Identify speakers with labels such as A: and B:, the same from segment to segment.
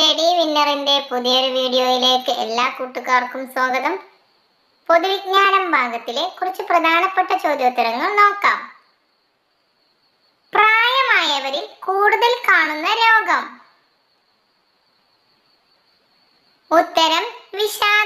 A: Study വിന്നറിന്റെ പുതിയൊരു വീഡിയോയിലേക്ക് എല്ലാ കൂട്ടുകാർക്കും സ്വാഗതം. പൊതുവിജ്ഞാനം ഭാഗത്തിലെ കുറച്ച് പ്രധാനപ്പെട്ട ചോദ്യോത്തരങ്ങൾ നോക്കാം. പ്രായമായവരിൽ കൂടുതൽ കാണുന്ന രോഗം. ഉത്തരം വിശാല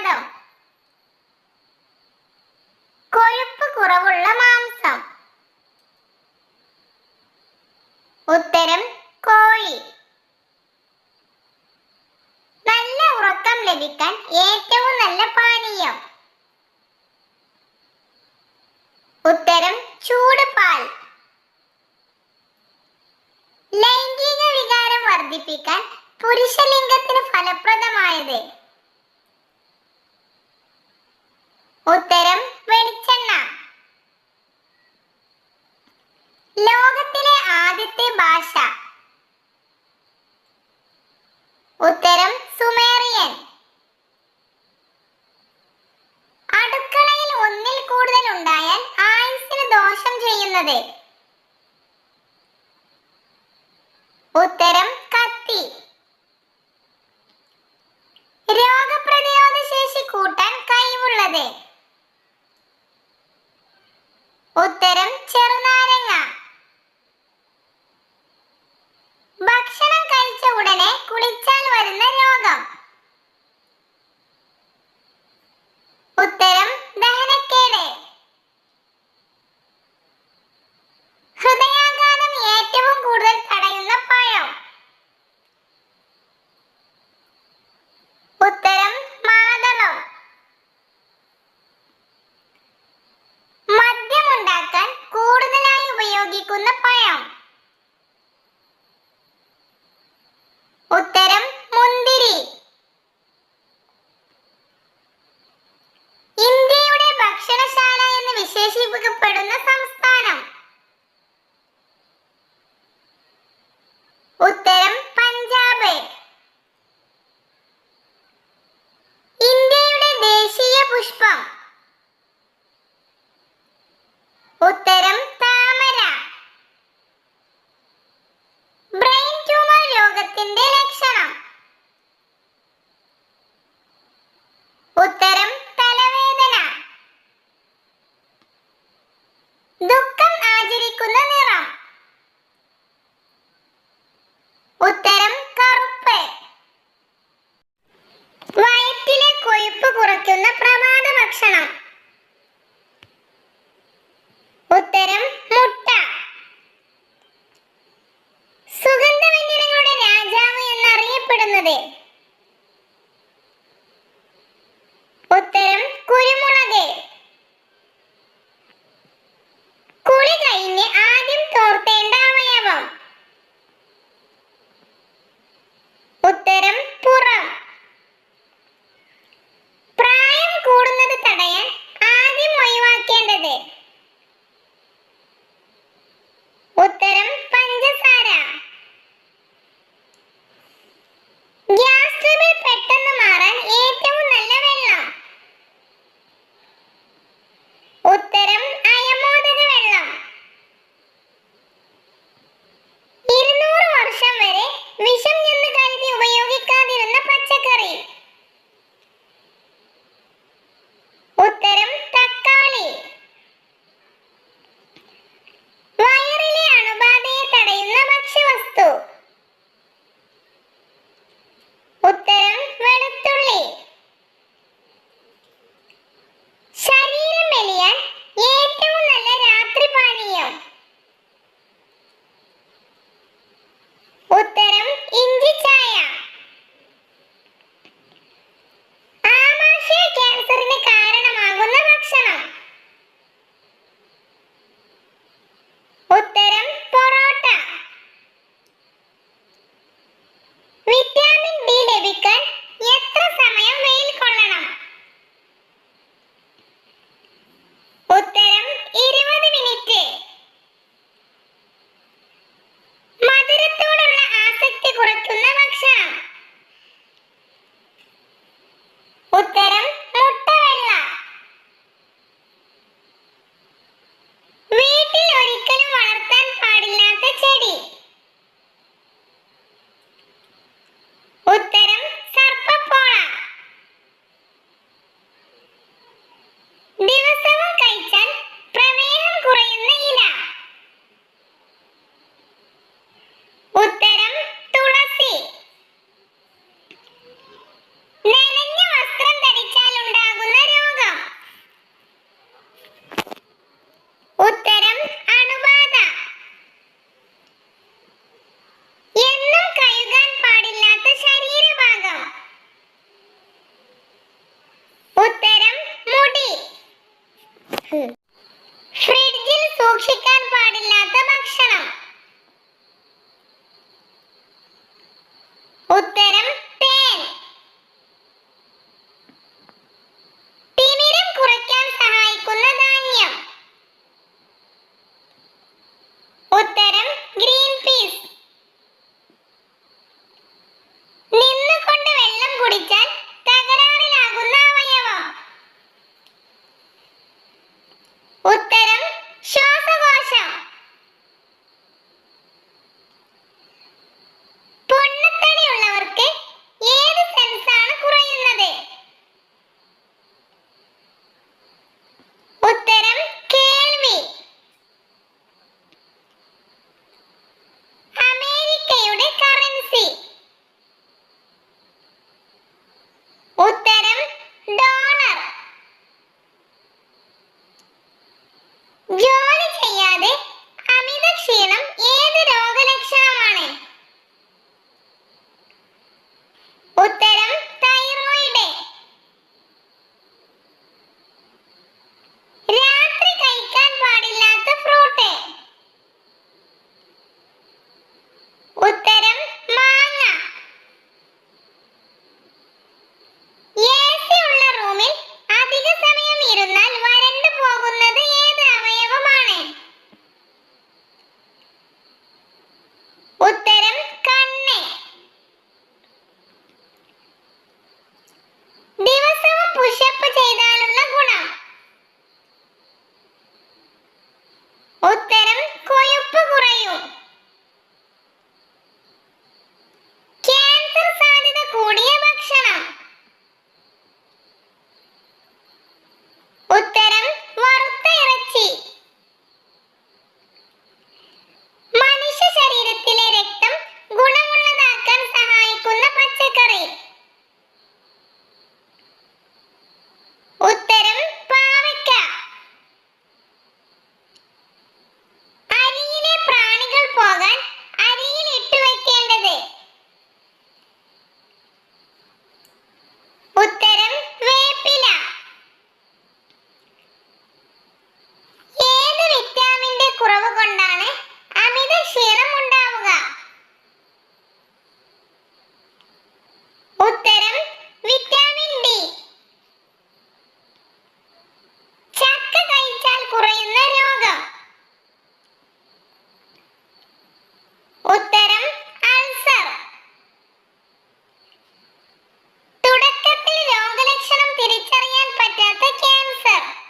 A: സൂചിപ്പിക്കാൻ പുരുഷലിംഗത്തിന് ഫലപ്രദമായത്? ഉത്തരം വെളിച്ചെണ്ണ. ലോകത്തിലെ ആദ്യത്തെ ഭാഷ. ഉത്തരം സുമേറിയൻ. അടുക്കളയിൽ ഒന്നിൽ കൂടുതൽ ഉണ്ടായാൽ ആയുസിന് ദോഷം ചെയ്യുന്നത് பொண்ணப்பா до ഉത്തരം പുഷപ്പ് ചെയ്താലുള്ള ഗുണം. ഉത്തരം hacer?